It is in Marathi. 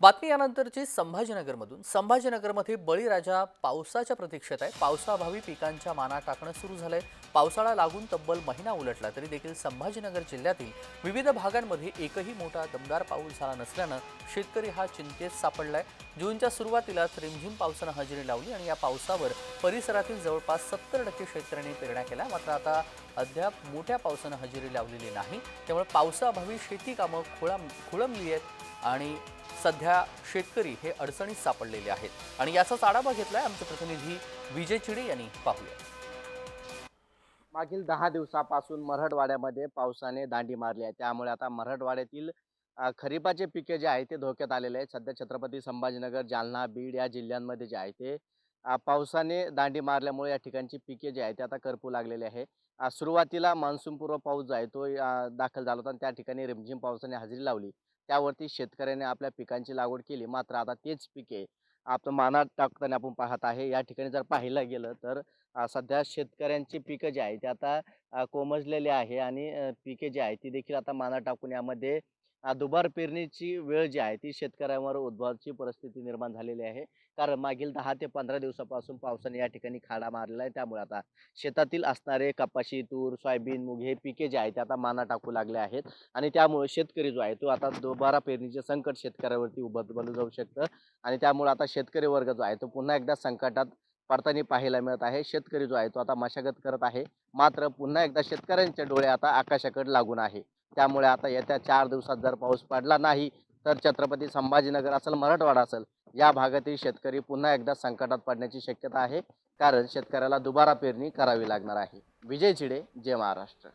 बातमी यानंतरची संभाजीनगरमधून. संभाजीनगरमध्ये बळीराजा पावसाच्या प्रतीक्षेत आहे. पावसाअभावी पिकांच्या माना टाकणं सुरू झालंय. पावसाळा लागून तब्बल महिना उलटला तरी देखील संभाजीनगर जिल्ह्यातील विविध भागांमध्ये एकही मोठा दमदार पाऊस झाला नसल्यानं शेतकरी हा चिंतेत सापडलाय. जूनच्या सुरुवातीलाच रिमझिम पावसानं हजेरी लावली आणि या पावसावर परिसरातील जवळपास सत्तर टक्के शेतकऱ्यांनी पेरण्या केल्या. मात्र आता अद्याप मोठ्या पावसानं हजेरी लावलेली नाही. त्यामुळे पावसाअभावी शेती कामं खोळाम खोळंबली आहेत आणि सध्या शेतकरी हे अडचणीत सापडलेले आहेत. आणि याचाच आढावा घेतलाय आमचे प्रतिनिधी विजय चिडे यांनी. पाहूया. मागील दहा दिवसापासून मराठवाड्यामध्ये पावसाने दांडी मारली आहे. त्यामुळे आता मराठवाड्यातील खरीपाचे पिके जे आहे ते धोक्यात आलेले आहेत. सध्या छत्रपती संभाजीनगर जालना बीड या जिल्ह्यांमध्ये जे आहे ते पावसाने दांडी मारल्यामुळे या ठिकाणची पिके जे आहे ते आता करपू लागलेले आहे. सुरुवातीला मान्सूनपूर्व पाऊस जो आहे तो दाखल झाला होता आणि त्या ठिकाणी रिमझिम पावसाने हजेरी लावली. त्यावरती शेतकऱ्याने आपल्या पिकांची लागवड केली. मात्र आता तेच पिके आपण मानात टाकताना आपण पाहत आहे. या ठिकाणी जर पाहायला गेलं तर सध्या शेतकऱ्यांची पिकं जी आहे ती आता कोमजलेली आहे आणि पिके जी आहे ती देखील आता माना टाकून यामध्ये दुबार पेरणीची वेळ जी आहे ती शेतकऱ्यांवर उद्भवाची परिस्थिती निर्माण झालेली आहे. कारण मागील दहा ते पंधरा दिवसापासून पावसाने या ठिकाणी खाडा मारलेला आहे. त्यामुळे आता शेतातील असणारे कपाशी तूर सोयाबीन मूग हे पिके जे आहे ते आता माना टाकू लागले आहेत. आणि त्यामुळे शेतकरी जो आहे तो आता दुबारा पेरणीचे संकट शेतकऱ्यावरती उभं जाऊ शकतं. आणि त्यामुळे आता शेतकरी वर्ग जो आहे तो पुन्हा एकदा संकटात पडताना पाहायला मिळत आहे. शेतकरी जो आहे तो आता मशागत करत आहे. मात्र पुन्हा एकदा शेतकऱ्यांचे डोळे आता आकाशाकडे लागून आहे. त्यामुळे आता येत्या चार दिवसात जर पाऊस पडला नाही तर छत्रपती संभाजीनगर असेल मराठवाडा असेल या भागातील शेतकरी पुन्हा एकदा संकटात पडण्याची शक्यता आहे. कारण शेतकऱ्याला दुबारा पेरणी करावी लागणार आहे. विजय चिडे जय महाराष्ट्र.